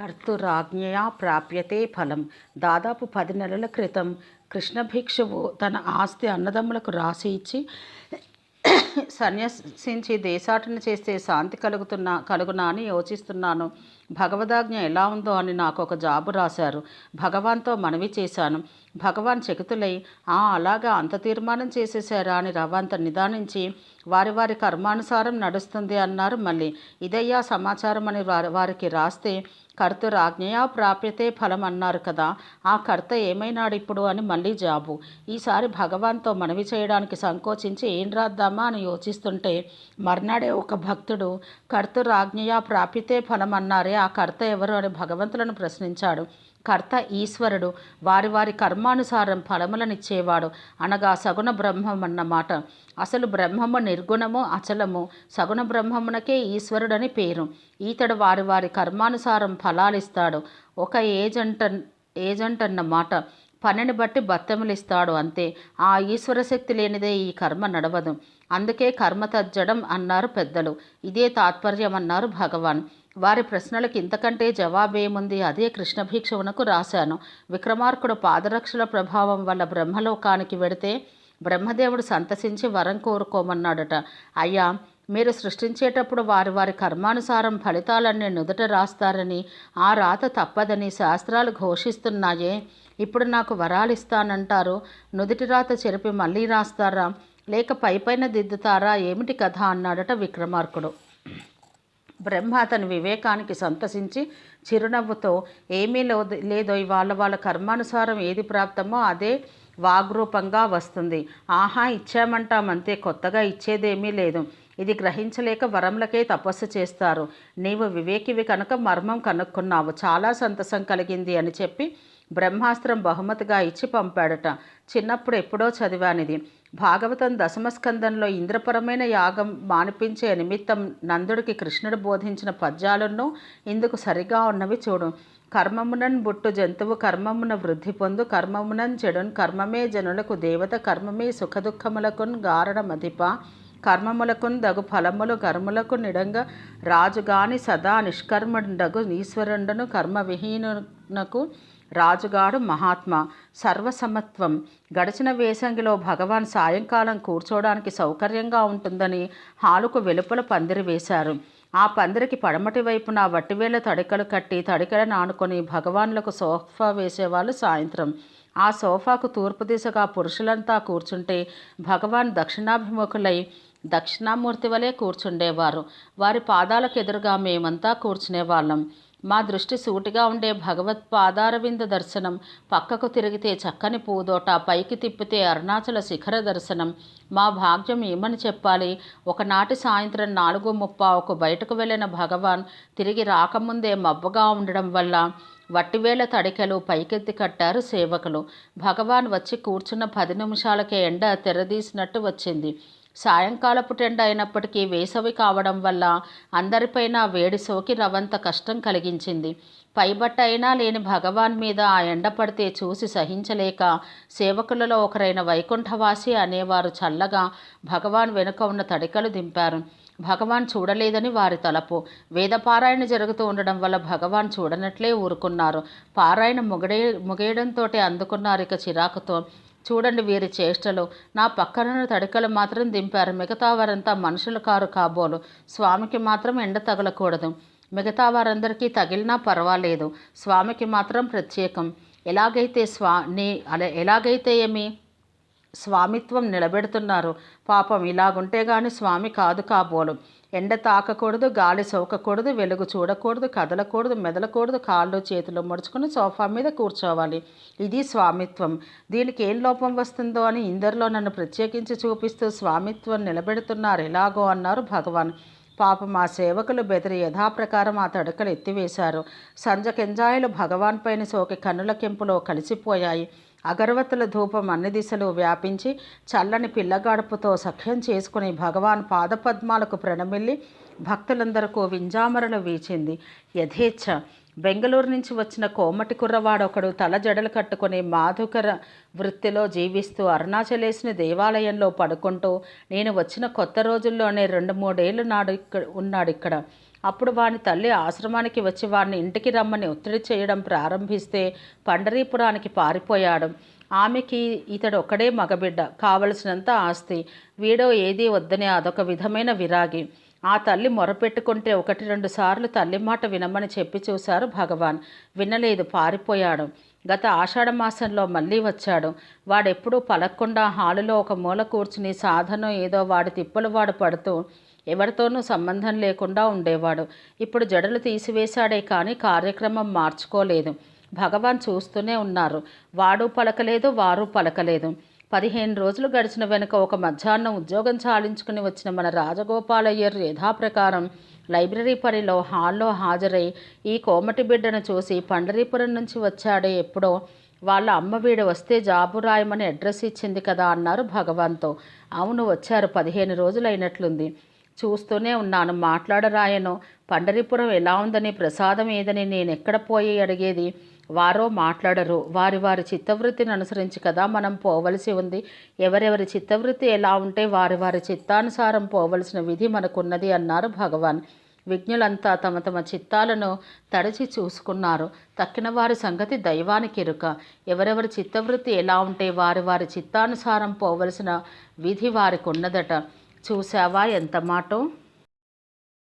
కర్తురాజ్ఞయా ప్రాప్యతే ఫలం. దాదాపు పది నెలల క్రితం కృష్ణ భిక్షువు తన ఆస్తి అన్నదమ్ములకు రాసి ఇచ్చి సన్యసించి దేశాటన చేస్తే శాంతి కలుగుతున్నా కలుగునా అని యోచిస్తున్నాను. భగవదాజ్ఞ ఎలా ఉందో అని నాకు ఒక జాబు రాశారు. భగవాన్తో మనవి చేశాను. భగవాన్ చకితులై ఆ అలాగా అంత తీర్మానం చేసేసారా అని రవంత నిదానించి వారి వారి కర్మానుసారం నడుస్తుంది అన్నారు మళ్ళీ. ఇదయ్యా సమాచారం అని వారి వారికి రాస్తే కర్తరాజ్ఞయా ప్రాప్యతే ఫలం అన్నారు కదా ఆ కర్త ఏమైనాడు ఇప్పుడు అని మళ్ళీ జాబు. ఈసారి భగవాన్తో మనవి చేయడానికి సంకోచించి ఏం రాద్దామా? అని యోచిస్తుంటే మర్నాడే ఒక భక్తుడు కర్తరాజ్ఞయా ప్రాప్యతే ఫలం అన్నారే ఆ కర్త ఎవరు అని భగవంతులను ప్రశ్నించాడు. కర్త ఈశ్వరుడు వారి వారి కర్మానుసారం ఫలములనిచ్చేవాడు. అనగా సగుణ బ్రహ్మం అన్నమాట అసలు బ్రహ్మము నిర్గుణము అచలము. సగుణ బ్రహ్మమునకే ఈశ్వరుడని పేరు. ఈతడు వారి వారి కర్మానుసారం ఫలాలిస్తాడు. ఒక ఏజెంట్ ఏజెంట్ అన్నమాట పనిని బట్టి బత్తెములిస్తాడు అంతే. ఆ ఈశ్వర శక్తి లేనిదే ఈ కర్మ నడవదు. అందుకే కర్మ తజ్జడం అన్నారు పెద్దలు. ఇదే తాత్పర్యం అన్నారు భగవాన్. వారి ప్రశ్నలకు ఇంతకంటే జవాబేముంది? అదే కృష్ణభీక్షమునకు రాశాను. విక్రమార్కుడు పాదరక్షల ప్రభావం వల్ల బ్రహ్మలోకానికి వెడితే బ్రహ్మదేవుడు సంతసించి వరం కోరుకోమన్నాడట. అయ్యా మీరు సృష్టించేటప్పుడు వారి వారి కర్మానుసారం ఫలితాలన్నీ నుదుట రాస్తారని ఆ రాత తప్పదని శాస్త్రాలు ఘోషిస్తున్నాయే. ఇప్పుడు నాకు వరాలిస్తానంటారు. నుదుటి రాత చెరిపి మళ్ళీ రాస్తారా? లేక పైపైన దిద్దుతారా? ఏమిటి కథ? అన్నాడట విక్రమార్కుడు. బ్రహ్మ అతని వివేకానికి సంతసించి చిరునవ్వుతో ఏమీ లేదో వాళ్ళ వాళ్ళ కర్మానుసారం ఏది ప్రాప్తమో అదే వాగ్రూపంగా వస్తుంది. ఆహా ఇచ్చామంటామంతే కొత్తగా ఇచ్చేదేమీ లేదు. ఇది గ్రహించలేక వరములకే తపస్సు చేస్తారు. నీవు వివేకివి కనుక మర్మం కనుక్కున్నావు. చాలా సంతసం కలిగింది అని చెప్పి బ్రహ్మాస్త్రం బహుమతిగా ఇచ్చి పంపాడట. చిన్నప్పుడు ఎప్పుడో చదివానిది. భాగవతం దశమస్కందంలో ఇంద్రపరమైన యాగం మానిపించే నిమిత్తం నందుడికి కృష్ణుడు బోధించిన పద్యాలను ఇందుకు సరిగా ఉన్నవి చూడు. కర్మమునన్ బుట్టు జంతువు కర్మమున వృద్ధి పొందు కర్మమునన్ చెడున్ కర్మమే జనులకు దేవత కర్మమే సుఖదుఖములకున్ గారణమధిప. కర్మములకున్ దగు ఫలములు కర్ములకు నిడంగా. రాజుగాని సదా నిష్కర్మండగు ఈశ్వరుండను కర్మవిహీనునకు రాజుగాడు మహాత్మ. సర్వసమత్వం. గడిచిన వేసంగిలో భగవాన్ సాయంకాలం కూర్చోవడానికి సౌకర్యంగా ఉంటుందని హాలుకు వెలుపల పందిరి వేశారు. ఆ పందిరికి పడమటి వైపున వట్టివేల తడికలు కట్టి తడికలను ఆనుకొని భగవాన్లకు సోఫా వేసేవాళ్ళు సాయంత్రం. ఆ సోఫాకు తూర్పు దిశగా పురుషులంతా కూర్చుంటే భగవాన్ దక్షిణాభిముఖులై దక్షిణామూర్తి వలె కూర్చుండేవారు. వారి పాదాలకు ఎదురుగా మేమంతా కూర్చునేవాళ్ళం. మా దృష్టి సూటిగా ఉండే భగవత్ పాదారవింద దర్శనం పక్కకు తిరిగితే చక్కని పూదోట పైకి తిప్పితే అరుణాచల శిఖర దర్శనం. మా భాగ్యం ఏమని చెప్పాలి? ఒకనాటి సాయంత్రం నాలుగు ముప్పావుకు బయటకు వెళ్ళిన భగవాన్ తిరిగి రాకముందే మబ్బుగా ఉండడం వల్ల వట్టివేల తడికెలు పైకెత్తి కట్టారు సేవకులు. భగవాన్ వచ్చి కూర్చున్న పది నిమిషాలకే ఎండ తెరదీసినట్టు వచ్చింది. సాయంకాలపు టెండ అయినప్పటికీ వేసవి కావడం వల్ల అందరిపైన వేడి సోకి రవంత కష్టం కలిగించింది. పైబట్ట అయినా లేని భగవాన్ మీద ఆ ఎండ పడితే చూసి సహించలేక సేవకులలో ఒకరైన వైకుంఠవాసి అనేవారు చల్లగా భగవాన్ వెనుక ఉన్న తడికలు దింపారు. భగవాన్ చూడలేదని వారి తలపు. వేదపారాయణ జరుగుతూ ఉండడం వల్ల భగవాన్ చూడనట్లే ఊరుకున్నారు. పారాయణ ముగడే ముగేయడంతో అందుకున్నారు ఇక చిరాకుతో. చూడండి వీరి చేష్టలు. నా పక్కన తడికలు మాత్రం దింపారు. మిగతా వారంతా మనుషులు కారు కాబోలు. స్వామికి మాత్రం ఎండ తగలకూడదు. మిగతా వారందరికీ తగిలినా పర్వాలేదు. స్వామికి మాత్రం ప్రత్యేకం. ఎలాగైతే స్వా నీ అలా ఎలాగైతే ఏమి? స్వామిత్వం నిలబెడుతున్నారు. పాపం ఇలాగుంటే గాని స్వామి కాదు కాబోలు. ఎండ తాకకూడదు గాలి సోకకూడదు వెలుగు చూడకూడదు కదలకూడదు మెదలకూడదు కాళ్ళు చేతులు ముడుచుకుని సోఫా మీద కూర్చోవాలి. ఇది స్వామిత్వం. దీనికి ఏం లోపం వస్తుందో అని ఇందరిలో నన్ను ప్రత్యేకించి చూపిస్తూ స్వామిత్వం నిలబెడుతున్నారు. ఎలాగో అన్నారు భగవాన్. పాపం ఆ సేవకులు బెదిరి యథాప్రకారం ఆ తడకలు ఎత్తివేశారు. సంజకెంజాయిలు భగవాన్ పైన సోకి కన్నుల కెంపులో కలిసిపోయాయి. అగరవత్తుల ధూపం అన్ని దిశలు వ్యాపించి చల్లని పిల్లగాడుపుతో సఖ్యం చేసుకుని భగవాన్ పాదపద్మాలకు ప్రణమిల్లి భక్తులందరకు వింజామరలు వీచింది. యథేచ్ఛ. బెంగళూరు నుంచి వచ్చిన కోమటి కుర్రవాడొకడు తల జడలు కట్టుకుని మాధుకర వృత్తిలో జీవిస్తూ అరుణాచలేసిన దేవాలయంలో పడుకుంటూ నేను వచ్చిన కొత్త రోజుల్లోనే రెండు మూడేళ్ళు నాడు ఇక్కడ ఉన్నాడు ఇక్కడ అప్పుడు వాని తల్లి ఆశ్రమానికి వచ్చి వాడిని ఇంటికి రమ్మని ఒత్తిడి చేయడం ప్రారంభిస్తే పండరీపురానికి పారిపోయాడు. ఆమెకి ఇతడు ఒక్కడే మగబిడ్డ. కావలసినంత ఆస్తి. వీడో ఏదీ వద్దని అదొక విధమైన విరాగి. ఆ తల్లి మొరపెట్టుకుంటే ఒకటి రెండు సార్లు తల్లి మాట వినమని చెప్పి చూశారు భగవాన్. వినలేదు పారిపోయాడు. గత ఆషాఢ మాసంలో మళ్ళీ వచ్చాడు. వాడెప్పుడూ పలక్కుండా హాలులో ఒక మూల కూర్చుని సాధనం ఏదో వాడి తిప్పలు వాడు పడుతూ ఎవరితోనూ సంబంధం లేకుండా ఉండేవాడు. ఇప్పుడు జడలు తీసివేశాడే కానీ కార్యక్రమం మార్చుకోలేదు. భగవాన్ చూస్తూనే ఉన్నారు. వాడు పలకలేదు వారు పలకలేదు. పదిహేను రోజులు గడిచిన వెనుక ఒక మధ్యాహ్నం ఉద్యోగం చాలించుకుని వచ్చిన మన రాజగోపాలయ్యర్ యథాప్రకారం లైబ్రరీ పనిలో హాల్లో హాజరై ఈ కోమటి బిడ్డను చూసి పండరీపురం నుంచి వచ్చాడే ఎప్పుడో వాళ్ళ అమ్మ వీడు వస్తే జాబు రాయమని అడ్రస్ ఇచ్చింది కదా అన్నారు భగవాన్తో. అవును వచ్చారు. పదిహేను రోజులు అయినట్లుంది చూస్తూనే ఉన్నాను. మాట్లాడరాయను. పండరిపురం ఎలా ఉందని ప్రసాదం ఏదని నేను ఎక్కడ పోయి అడిగేది? వారో మాట్లాడరు. వారి వారి చిత్తవృత్తిని అనుసరించి కదా మనం పోవలసి ఉంది. ఎవరెవరి చిత్తవృత్తి ఎలా ఉంటే వారి వారి చిత్తానుసారం పోవలసిన విధి మనకున్నది అన్నారు భగవాన్. విజ్ఞులంతా తమ తమ చిత్తాలను తడిచి చూసుకున్నారు. తక్కిన వారి సంగతి దైవానికి ఎరుక ఎవరెవరి చిత్తవృత్తి ఎలా ఉంటే వారి వారి చిత్తానుసారం పోవలసిన విధి వారికి ఉన్నదట చూసావా ఎంత మాటో?